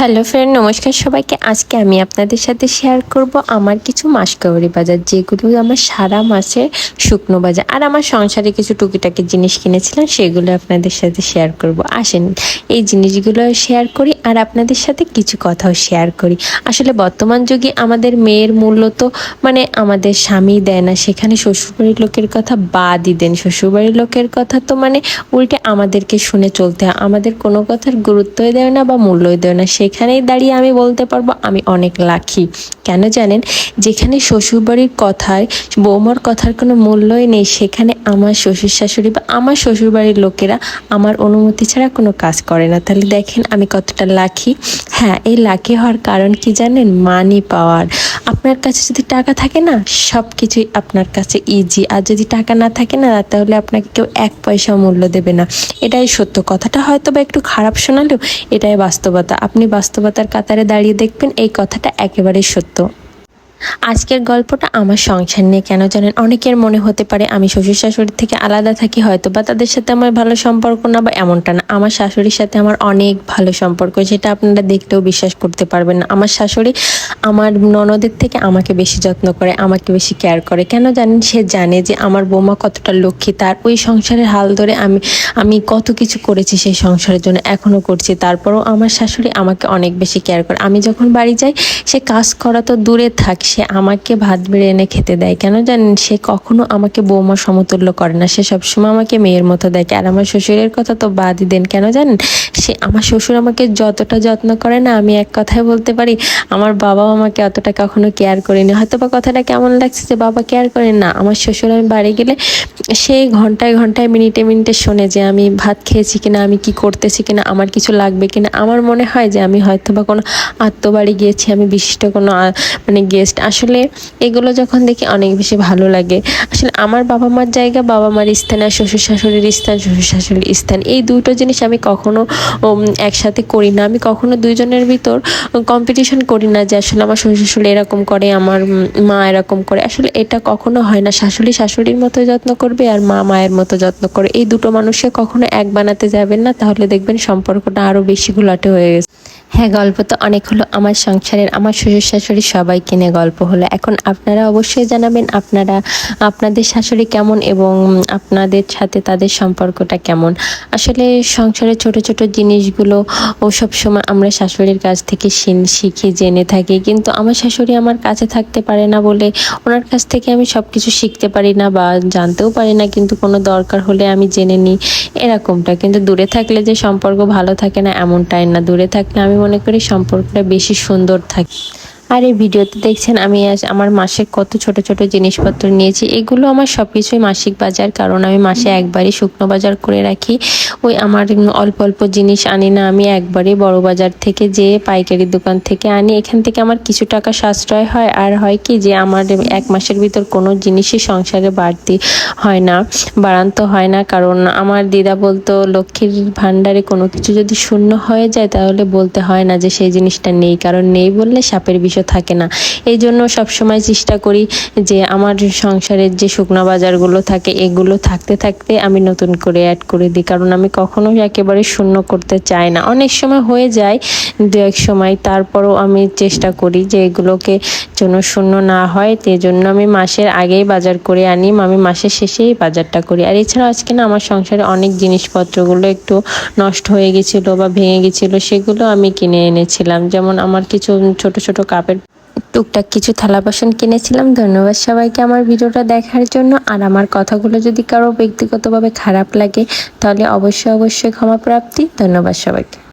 Hello friend নমস্কার সবাইকে। আজকে আমি আপনাদের সাথে শেয়ার করব আমার কিছু মাসকাবারি বাজার, যেগুলো আমার সারা মাসের শুকনো বাজার আর আমার সংসারে কিছু টুকিটাকি জিনিস কিনেছিলাম, সেগুলো আপনাদের সাথে শেয়ার করব। আসেন, এই জিনিসগুলো শেয়ার করি আর আপনাদের সাথে কিছু কথাও শেয়ার করি। আসলে বর্তমান যুগে আমাদের মেয়ের মূল্য তো মানে আমাদের স্বামী দেয় না, সেখানে শ্বশুরবাড়ির লোকের কথা বাদই দেন। শ্বশুরবাড়ির লোকের কথা তো মানে উল্টে আমাদেরকে শুনে চলতে হয়। আমাদের কোনো কথার গুরুত্বই দেয় না বা মূল্যই দেয় না সেখানেই দাঁড়িয়ে আমি বলতে পারব, আমি অনেক লাখি কেন জানেন? যেখানে শ্বশুরবাড়ির কথায়, বৌমার কথার কোনো মূল্যই নেই, সেখানে আমার শ্বশুর শাশুড়ি বা আমার শ্বশুরবাড়ির লোকেরা আমার অনুমতি ছাড়া কোনো কাজ করে না। তাহলে দেখেন আমি কতটা লাখি হ্যাঁ এই লাখি হওয়ার কারণ কি জানেন? মানি পাওয়ার আপনার কাছে যদি টাকা থাকে না সব কিছুই আপনার কাছে ইজি আর যদি টাকা না থাকে না, তাহলে আপনাকে কেউ এক পয়সা মূল্য দেবে না। এটাই সত্য। কথাটা হয়তো বা একটু খারাপ শোনালেও এটাই বাস্তবতা। আপনি বাস্তবতার কাতারে দাঁড়িয়ে দেখবেন, এই কথাটা একেবারেই সত্য। আজকের গল্পটা আমার সংসার নিয়ে কেন জানেন? অনেকের মনে হতে পারে আমি শ্বশুর শাশুড়ির থেকে আলাদা থাকি, হয়তো বা তাদের সাথে আমার ভালো সম্পর্ক না বা এমনটা না। আমার শাশুড়ির সাথে আমার অনেক ভালো সম্পর্ক যেটা আপনারা দেখলেও বিশ্বাস করতে পারবেন না। আমার শাশুড়ি আমার ননদের থেকে আমাকে বেশি যত্ন করে, আমাকে বেশি কেয়ার করে। কেন জানেন? সে জানে যে আমার বৌমা কতটা লক্ষ্মী, তার ওই সংসারের হাল ধরে আমি আমি কত কিছু করেছি সেই সংসারের জন্য এখনও করছি। তারপরও আমার শাশুড়ি আমাকে অনেক বেশি কেয়ার করে। আমি যখন বাড়ি যাই, সে কাজ করা তো দূরে থাক সে আমাকে ভাত বেড়ে এনে খেতে দেয়। কেন জানেন? সে কখনো আমাকে বৌমা সমতুল্য করে না। সে সবসময় আমাকে মেয়ের মতো দেয় আর আমার শ্বশুরের কথা তো বাদই দেন। কেন জানেন? সে আমার শ্বশুর আমাকে যতটা যত্ন করে না, আমি এক কথায় বলতে পারি, আমার বাবাও আমাকে অতটা কখনো কেয়ার করেনি। হয়তো বা কথাটা কেমন লাগছে যে, বাবা কেয়ার করেন না। আমার শ্বশুর আমি বাড়ি গেলে সেই ঘন্টায় ঘন্টায়, মিনিটে মিনিটে শোনে যে আমি ভাত খেয়েছি কিনা, আমি কি করতেছি কিনা, আমার কিছু লাগবে কিনা। আমার মনে হয় যে আমি হয়তো বা কোনো আত্মবাড়ি গিয়েছি, আমি বিশিষ্ট কোনো মানে গেস্ট আসলে এগুলো যখন দেখি অনেক বেশি ভালো লাগে। আসলে আমার বাবা মার জায়গা বাবা মার স্থান আর শ্বশুর শাশুড়ির স্থান শ্বশুর শাশুড়ির স্থান, এই দুটো জিনিস আমি কখনো একসাথে করি না। আমি কখনো দুইজনের ভিতর কম্পিটিশন করি না যে আসলে আমার শ্বশুর শাশুড়ি এরকম করে, আমার মা এরকম করে। আসলে এটা কখনো হয় না। শাশুড়ি, শাশুড়ির মতো যত্ন করবে আর মা মায়ের মতো যত্ন করে। এই দুটো মানুষকে কখনো এক বানাতে যাবেন না, তাহলে দেখবেন সম্পর্কটা আরও বেশি ঘোলাটে হয়ে গেছে। হ্যাঁ গল্প তো অনেক হলো। আমার সংসারের, আমার শ্বশুর শাশুড়ি সবাই কিনে গল্প হলো। এখন আপনারা অবশ্যই জানাবেন আপনারা, আপনাদের শাশুড়ি কেমন এবং আপনাদের সাথে তাদের সম্পর্কটা কেমন। আসলে সংসারের ছোট ছোট জিনিসগুলো ও সব সময় আমরা শাশুড়ির কাছ থেকে শিখি, জেনে থাকি। কিন্তু আমার শাশুড়ি আমার কাছে থাকতে পারে না বলে ওনার কাছ থেকে আমি সব কিছু শিখতে পারি না বা জানতেও পারি না। কিন্তু কোনো দরকার হলে আমি জেনে নিই এরকমটা। কিন্তু দূরে থাকলে যে সম্পর্ক ভালো থাকে না, এমনটাই না। দূরে থাকলে আমি মনে করি সম্পর্কটা বেশি সুন্দর থাকে। আর এই ভিডিওতে দেখছেন আমি আজ আমার মাসে কত ছোট ছোট জিনিসপত্র নিয়েছি। এগুলো আমার সব কিছুই মাসিক বাজার, কারণ আমি মাসে একবারই শুকনো বাজার করে রাখি। ওই আমার অল্প অল্প জিনিস আনি না, আমি একবারই বড় বাজার থেকে যে পাইকারি দোকান থেকে আনি, এখান থেকে আমার কিছু টাকা সাশ্রয় হয়। আর হয় কি যে আমার এক মাসের ভিতর কোনো জিনিসই সংসারে বাড়তি হয় না, বাড়ান্ত হয় না। কারণ আমার দিদা বলতো, লক্ষ্মীর ভাণ্ডারে কোনো কিছু যদি শূন্য হয়ে যায়, তাহলে বলতে হয় না যে সেই জিনিসটা নেই। কারণ নেই বললে সাপের বিষয় থাকে না। এই জন্য সবসময় চেষ্টা করি যে আমার সংসারের যে শুকনো বাজারগুলো থাকে, এগুলো থাকতে থাকতে আমি নতুন করে অ্যাড করে দিই। কারণ আমি কখনোই একেবারে শূন্য করতে চাই না। অনেক সময় হয়ে যায়, দু এক সময়, তারপরও আমি চেষ্টা করি যে এগুলোকে যেন শূন্য না হয়। সেই জন্য আমি মাসের আগেই বাজার করে আনি, আমি মাসের শেষেই বাজারটা করি। আর এছাড়া আজকে না আমার সংসারে অনেক জিনিসপত্রগুলো একটু নষ্ট হয়ে গেছিল বা ভেঙে গেছিল, সেগুলো আমি কিনে এনেছিলাম। যেমন আমার কিছু ছোট ছোট কাপের টুকটাক কিছু থালা বাসন কিনেছিলাম। ধন্যবাদ সবাইকে আমার ভিডিওটা দেখার জন্য। আর আমার কথাগুলো যদি কারও ব্যক্তিগতভাবে খারাপ লাগে, তাহলে অবশ্যই অবশ্যই ক্ষমাপ্রাপ্তি। ধন্যবাদ সবাইকে।